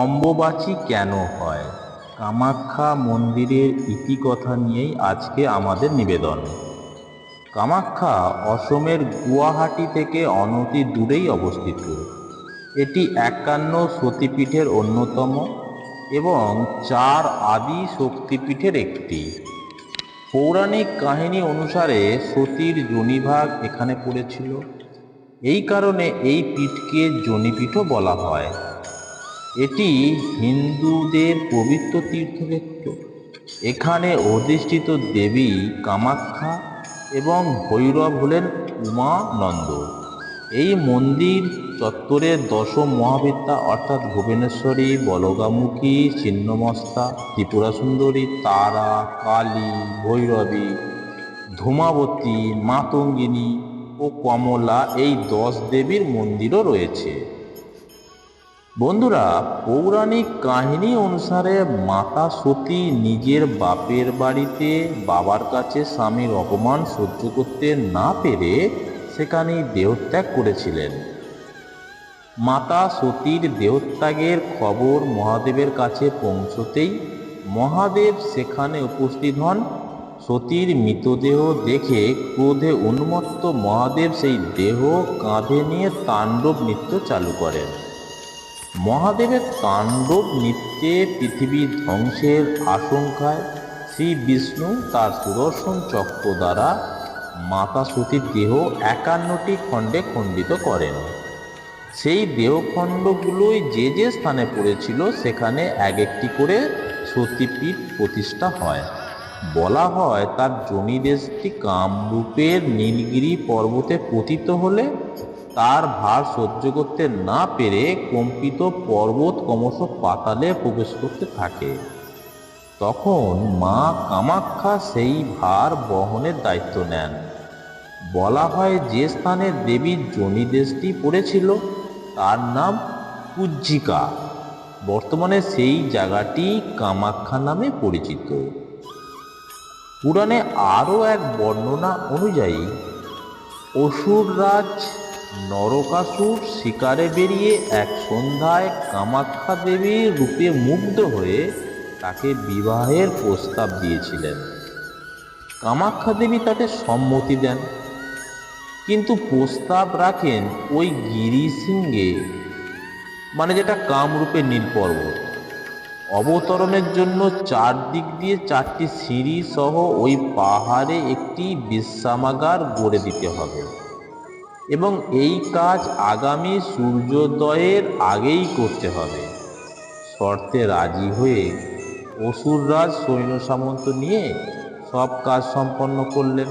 অম্বুবাচী কেন হয়? কামাখ্যা মন্দিরের ইতিকথা নিয়েই আজকে আমাদের নিবেদন। কামাখ্যা অসমের গুয়াহাটি থেকে অনতি দূরেই অবস্থিত। এটি একান্ন সতীপীঠের অন্যতম এবং চার আদি শক্তিপীঠের একটি। পৌরাণিক কাহিনী অনুসারে সতীর যোনিভাগ এখানে পড়েছিল। এই কারণে এই পীঠকে যোনিপীঠও বলা হয়। এটি হিন্দুদের পবিত্র তীর্থক্ষেত্র। এখানে অধিষ্ঠিত দেবী কামাখ্যা এবং ভৈরব হলেন উমানন্দ। এই মন্দির চত্বরে দশম মহাবিদ্যা অর্থাৎ ভুবনেশ্বরী, বলগামুখী, ছিন্নমস্তা ত্রিপুরা সুন্দরী তারা, কালী, ভৈরবী, ধূমাবতী, মাতঙ্গিনী ও কমলা এই দশ দেবীর মন্দিরও রয়েছে। বন্ধুরা, পৌরাণিক কাহিনী অনুসারে মাতা সতী নিজের বাপের বাড়িতে বাবার কাছে স্বামীর অপমান সহ্য করতে না পেরে সেখানেই দেহত্যাগ করেছিলেন। মাতা সতীর দেহত্যাগের খবর মহাদেবের কাছে পৌঁছতেই মহাদেব সেখানে উপস্থিত হন। সতীর মৃতদেহ দেখে ক্রোধে উন্মত্ত মহাদেব সেই দেহ কাঁধে নিয়ে তাণ্ডব নৃত্য চালু করেন। মহাদেবের তাণ্ডব নৃত্যে পৃথিবী ধ্বংসের আশঙ্কায় শ্রী বিষ্ণু তার সুদর্শন চক্র দ্বারা মাতা সতীর দেহ একান্নটি খণ্ডে খণ্ডিত করেন। সেই দেহখণ্ডগুলোই যে যে স্থানে পড়েছিল, সেখানে এক একটি করে সতীপীঠ প্রতিষ্ঠা হয়। বলা হয়, তার জমিদেশটি কামরূপের নীলগিরি পর্বতে পতিত হলে তার ভার সহ্য করতে না পেরে কম্পিত পর্বত ক্রমশ পাতালে প্রবেশ করতে থাকে। তখন মা কামাক্ষা সেই ভার বহনের দায়িত্ব নেন। বলা হয় যে স্থানে দেবীর জনিদেশটি পড়েছিল, তার নাম কুজ্জিকা বর্তমানে সেই জায়গাটি কামাখ্যা নামে পরিচিত। পুরাণে আরও এক বর্ণনা অনুযায়ী অসুররাজ নরকাসুর শিকারে বেরিয়ে এক সন্ধ্যায় কামাখ্যা দেবীর রূপে মুগ্ধ হয়ে তাকে বিবাহের প্রস্তাব দিয়েছিলেন। কামাখ্যা দেবী তাকে সম্মতি দেন। কিন্তু প্রস্তাব রাখেন ওই গিরিসিংহে মানে যেটা কামরূপে নীল পর্বত। অবতরণের জন্য চারদিক দিয়ে চারটি সিঁড়ি সহ ওই পাহাড়ে একটি বিশ্রামাগার গড়ে দিতে হবে। এবং এই কাজ আগামী সূর্যোদয়ের আগেই করতে হবে। শর্তে রাজি হয়ে অসুররাজ সৈন্য সামন্ত নিয়ে সব কাজ সম্পন্ন করলেন।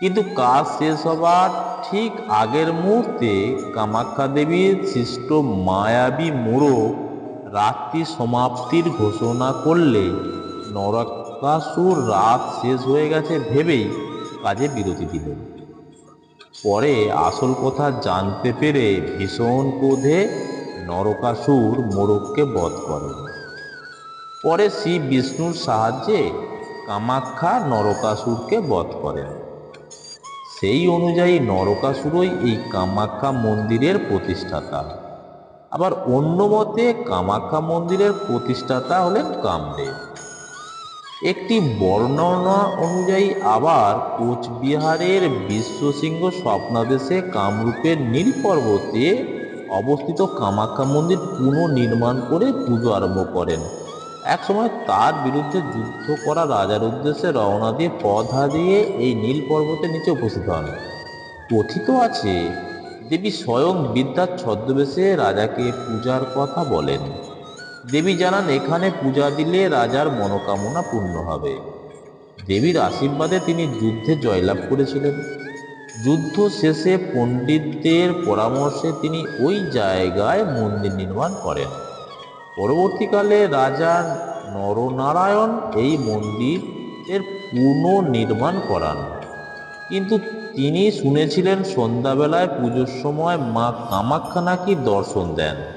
কিন্তু কাজ শেষ হবার ঠিক আগের মুহূর্তে কামাখ্যা দেবীর সৃষ্ট মায়াবী মোড়ক রাত্রি সমাপ্তির ঘোষণা করলে নরকাসুর রাত শেষ হয়ে গেছে ভেবেই কাজে বিরতি দিলেন। পরে আসল কথা জানতে পেরে ভীষণ ক্রোধে নরকাসুর মোরগকে বধ করেন পরে শ্রী বিষ্ণুর সাহায্যে কামাখ্যা নরকাসুরকে বধ করেন। সেই অনুযায়ী নরকাসুরই এই কামাখ্যা মন্দিরের প্রতিষ্ঠাতা। আবার অন্য মতে কামাখ্যা মন্দিরের প্রতিষ্ঠাতা হলেন কামদেব। একটি বর্ণনা অনুযায়ী আবার কোচবিহারের বিশ্বসিংহ স্বপ্নাদেশে কামরূপের নীল পর্বতে অবস্থিত কামাখ্যা মন্দির পুনর্নির্মাণ করে পুজো আরম্ভ করেন। একসময় তার বিরুদ্ধে যুদ্ধ করা রাজার উদ্দেশ্যে রওনা দিয়ে পথ হারিয়ে এই নীল পর্বতের নিচে উপস্থিত হন। কথিত আছে, দেবী স্বয়ং বিদ্যার ছদ্মবেশে রাজাকে পূজার কথা বলেন। দেবী জানান, এখানে পূজা দিলে রাজার মনোকামনা পূর্ণ হবে। দেবীর আশীর্বাদে তিনি যুদ্ধে জয়লাভ করেছিলেন। যুদ্ধ শেষে পণ্ডিতদের পরামর্শে তিনি ওই জায়গায় মন্দির নির্মাণ করেন। পরবর্তীকালে রাজা নরনারায়ণ এই মন্দিরের পুনর্নির্মাণ করান। কিন্তু তিনি শুনেছিলেন, সন্ধ্যাবেলায় পুজোর সময় মা কামাখ্যা নাকি দর্শন দেন।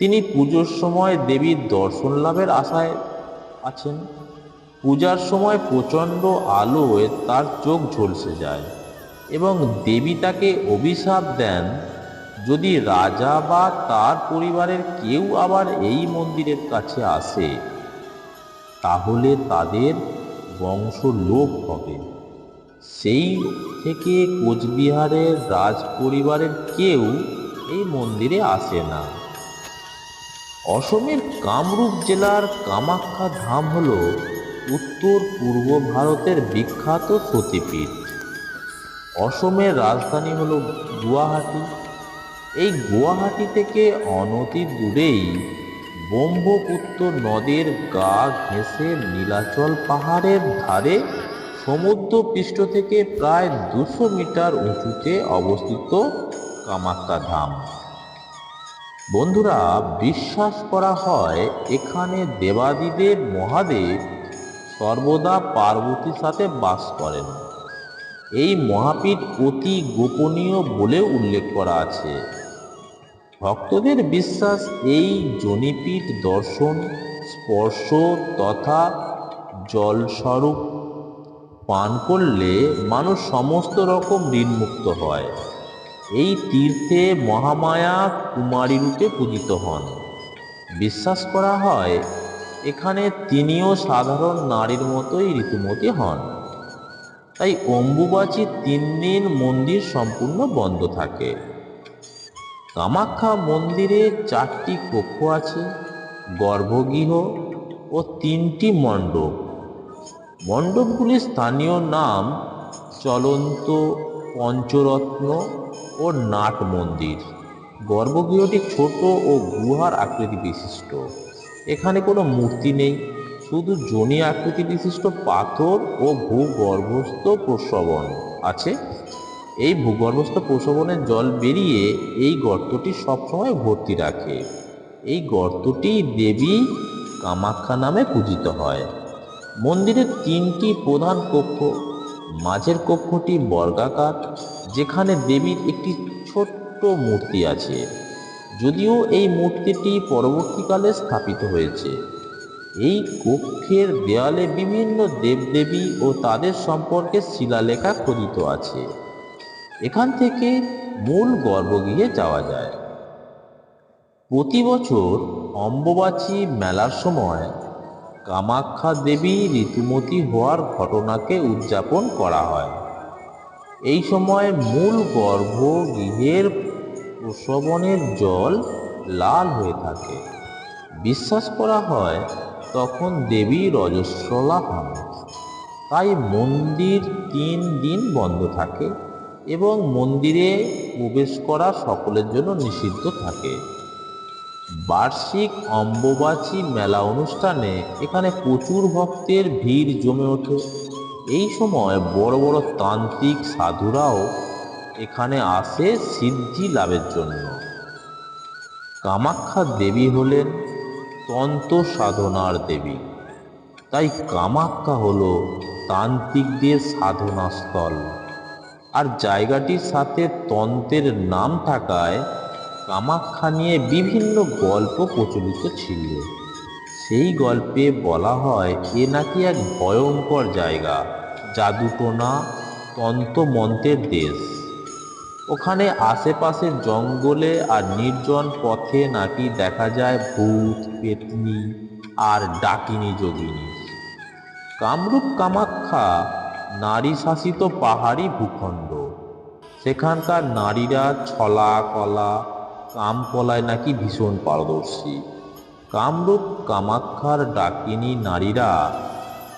তিনি পুজোর সময় দেবীর দর্শন লাভের আশায় আছেন। পূজার সময় প্রচণ্ড আলোয় তার চোখ ঝলসে যায় এবং দেবী তাকে অভিশাপ দেন, যদি রাজা বা তার পরিবারের কেউ আবার এই মন্দিরের কাছে আসে, তাহলে তাদের বংশ লোপ হবে। সেই থেকে কোচবিহারের রাজ পরিবারের কেউ এই মন্দিরে আসে না। অসমের কামরূপ জেলার কামাখ্যা ধাম হল উত্তর পূর্ব ভারতের বিখ্যাত সতীপীঠ। অসমের রাজধানী হল গুয়াহাটি। এই গুয়াহাটি থেকে অনতি দূরেই ব্রহ্মপুত্র নদের গা ঘেঁষে নীলাচল পাহাড়ের ধারে সমুদ্র পৃষ্ঠ থেকে প্রায় দুশো মিটার উঁচুতে অবস্থিত কামাখ্যা ধাম। বন্ধুরা, বিশ্বাস করা হয় এখানে দেবাদিদেব মহাদেব সর্বদা পার্বতীর সাথে বাস করেন। এই মহাপীঠ অতি গোপনীয় বলে উল্লেখ করা আছে। ভক্তদের বিশ্বাস, এই জনিপীঠ দর্শন, স্পর্শ তথা জলস্বরূপ পান করলে মানুষ সমস্ত রকম ঋণমুক্ত হয়। এই তীর্থে মহামায়া কুমারী রূপে পূজিত হন। বিশ্বাস করা হয়, এখানে তিনিও সাধারণ নারীর মতোই ঋতুমতী হন। তাই অম্বুবাচী তিন দিন মন্দির সম্পূর্ণ বন্ধ থাকে। কামাখ্যা মন্দিরে চারটি কক্ষ আছে, গর্ভগৃহ ও তিনটি মণ্ডপ। মণ্ডপগুলির স্থানীয় নাম চলন্ত পঞ্চরত্ন ও নাট মন্দির। গর্ভগৃহটি ছোট ও গুহার আকৃতি বিশিষ্ট। এখানে কোনো মূর্তি নেই, শুধু জনি আকৃতি বিশিষ্ট পাথর ও ভূগর্ভস্থ প্রশ্রবণ আছে। এই ভূগর্ভস্থ প্রশ্রবণের জল বেরিয়ে এই গর্তটি সবসময় ভর্তি রাখে। এই গর্তটি দেবী কামাখ্যা নামে পূজিত হয়। মন্দিরের তিনটি প্রধান কক্ষ, মাঝের কক্ষটি বর্গাকার যেখানে দেবীর একটি ছোট্ট মূর্তি আছে। যদিও এই মূর্তিটি পরবর্তীকালে স্থাপিত হয়েছে। এই কক্ষের দেয়ালে বিভিন্ন দেবদেবী ও তাদের সম্পর্কে শিলালেখা খোদিত আছে। এখান থেকে মূল গর্ভগৃহে যাওয়া যায়। প্রতি বছর অম্বুবাচী মেলার সময় কামাখ্যা দেবী ঋতুমতী হওয়ার ঘটনাকে উদযাপন করা হয়। এই সময় মূল গর্ভগৃহের প্রসবনের জল লাল হয়ে থাকে। বিশ্বাস করা হয়, তখন দেবী রজস্বলা হন। তাই মন্দির তিন দিন বন্ধ থাকে এবং মন্দিরে প্রবেশ করা সকলের জন্য নিষিদ্ধ থাকে। বার্ষিক অম্বুবাচী মেলা অনুষ্ঠানে এখানে প্রচুর ভক্তের ভিড় জমে ওঠে। এই সময় বড় বড় তান্ত্রিক সাধুরাও এখানে আসে সিদ্ধি লাভের জন্য। কামাখ্যা দেবী হলেন তন্ত্র সাধনার দেবী। তাই কামাখ্যা হল তান্ত্রিকদের সাধনাস্থল। আর জায়গাটির সাথে তন্ত্রের নাম থাকায় কামাখ্যা নিয়ে বিভিন্ন গল্প প্রচলিত ছিল। সেই গল্পে বলা হয়, এ নাকি এক ভয়ঙ্কর জায়গা। জাদুটোনা তন্ত্রমন্ত্রের দেশ। ওখানে আশেপাশের জঙ্গলে আর নির্জন পথে নাকি দেখা যায় ভূত, পেতনি আর ডাকিনী যোগিনী। কামরূপ কামাখ্যা নারী শাসিত পাহাড়ি ভূখণ্ড। সেখানকার নারীরা ছলা, কলা কামকলায় নাকি ভীষণ পারদর্শী। কামরূপ কামাখ্যার ডাকিনী নারীরা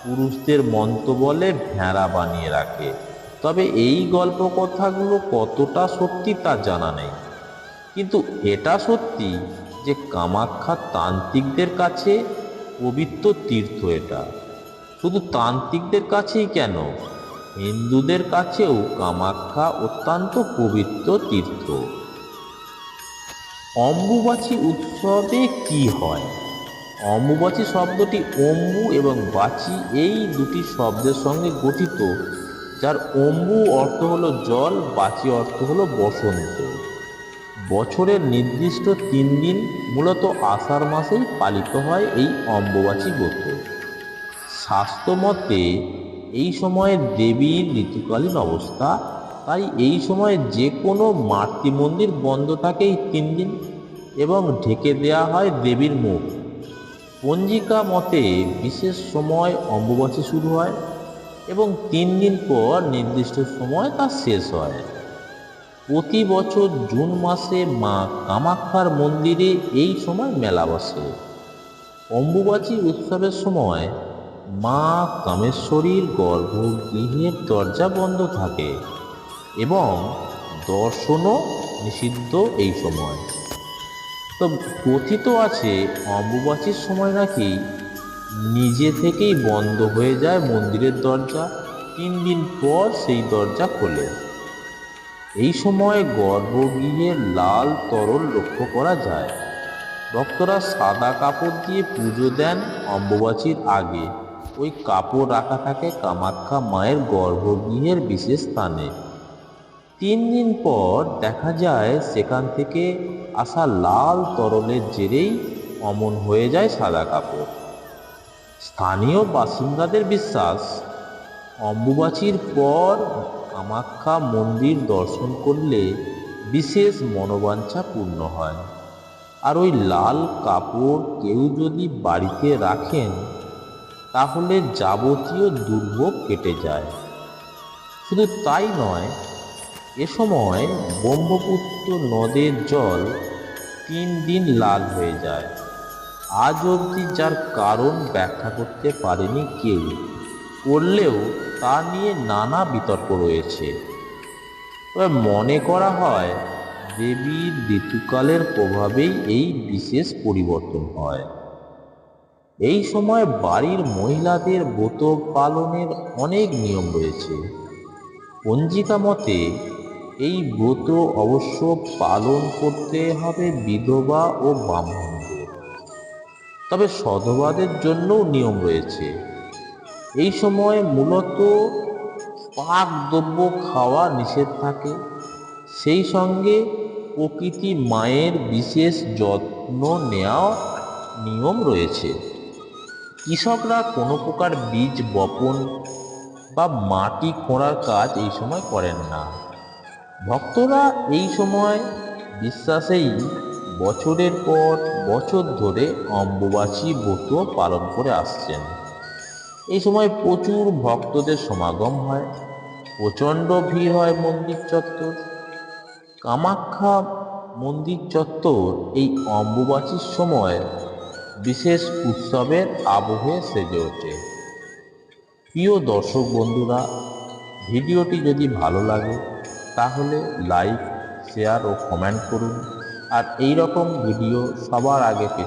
পুরুষদের মন্ত্র বলে ভেড়া বানিয়ে রাখে। তবে এই গল্প কথাগুলো কতটা সত্যি তা জানা নেই। কিন্তু এটা সত্যি যে কামাখ্যা তান্ত্রিকদের কাছে পবিত্র তীর্থ এটা। শুধু তান্ত্রিকদের কাছেই কেন? হিন্দুদের কাছেও কামাখ্যা অত্যন্ত পবিত্র তীর্থ। অম্বুবাচী উৎসবে কি হয়? অম্বুবাচী শব্দটি অম্বু এবং বাচি এই দুটি শব্দের সঙ্গে গঠিত, যার অম্বু অর্থ হলো জল, বাচি অর্থ হলো বসন্ত। বছরের নির্দিষ্ট তিন দিন মূলত আষাঢ় মাসেই পালিত হয় এই অম্বুবাচী ব্রত শাস্ত্রমতে এই সময়ে দেবীর ঋতুকালীন অবস্থা, তাই এই সময়ে যে কোনো মাতৃ মন্দির বন্ধ থাকে এই তিন দিন এবং ঢেকে দেওয়া হয় দেবীর মুখ। পঞ্জিকা মতে বিশেষ সময় অম্বুবাচী শুরু হয় এবং তিন দিন পর নির্দিষ্ট সময় তা শেষ হয়। প্রতি বছর জুন মাসে মা কামাখ্যার মন্দিরে এই সময় মেলা বসে। অম্বুবাচী উৎসবের সময় মা কামেশ্বরীর গর্ভগৃহের দরজা বন্ধ থাকে এবং দর্শনও নিষিদ্ধ এই সময়। তো কথিত আছে, অম্বুবাচীর সময় নাকি নিজে থেকেই বন্ধ হয়ে যায় মন্দিরের দরজা। তিন দিন পর সেই দরজা খোলে। এই সময় গর্ভগৃহে লাল তরল লক্ষ্য করা যায়। ভক্তরা সাদা কাপড় দিয়ে পুজো দেন অম্বুবাচীর আগে। ওই কাপড় রাখা থাকে কামাখ্যা মায়ের গর্ভগৃহের বিশেষ স্থানে। তিন দিন পর দেখা যায় সেখান থেকে আসা লাল তরলের জেরেই অমন হয়ে যায় সাদা কাপড়। স্থানীয় বাসিন্দাদের বিশ্বাস, অম্বুবাচীর পর কামাখ্যা মন্দির দর্শন করলে বিশেষ মনোবাঞ্ছা পূর্ণ হয়। আর ওই লাল কাপড় কেউ যদি বাড়িতে রাখেন, তাহলে যাবতীয় দুর্ভোগ কেটে যায়। শুধু তাই নয় এ সময় ব্রহ্মপুত্র নদের জল তিন দিন লাল হয়ে যায়। আজ অবধি যার কারণ ব্যাখ্যা করতে পারেনি কেউ, করলেও তা নিয়ে নানা বিতর্ক রয়েছে। তবে মনে করা হয় দেবীর ঋতুকালের প্রভাবেই এই বিশেষ পরিবর্তন হয়। এই সময় বাড়ির মহিলাদের ব্রত পালনের অনেক নিয়ম রয়েছে। পঞ্জিকা মতে এই ব্রত অবশ্য পালন করতে হবে বিধবা ও ব্রাহ্মণদের। তবে সধবাদের জন্যও নিয়ম রয়েছে। এই সময় মূলত পাক দ্রব্য খাওয়া নিষেধ থাকে। সেই সঙ্গে প্রকৃতি মায়ের বিশেষ যত্ন নেওয়া নিয়ম রয়েছে। কৃষকরা কোনো প্রকার বীজ বপন বা মাটি খোঁড়ার কাজ এই সময় করেন না। ভক্তরা এই সময় বিশ্বাসেই বছরের পর বছর ধরে অম্বুবাচী ব্রত পালন করে আসছেন। এই সময় প্রচুর ভক্তদের সমাগম হয়, প্রচণ্ড ভিড় হয় মন্দির চত্বর। কামাখ্যা মন্দির চত্বর এই অম্বুবাচীর সময় বিশেষ উৎসবের আবহে সেজে ওঠে। প্রিয় দর্শক বন্ধুরা, ভিডিওটি যদি ভালো লাগে তাহলে লাইক শেয়ার ও কমেন্ট করুন। আর এই রকম ভিডিও সবার আগে পেতে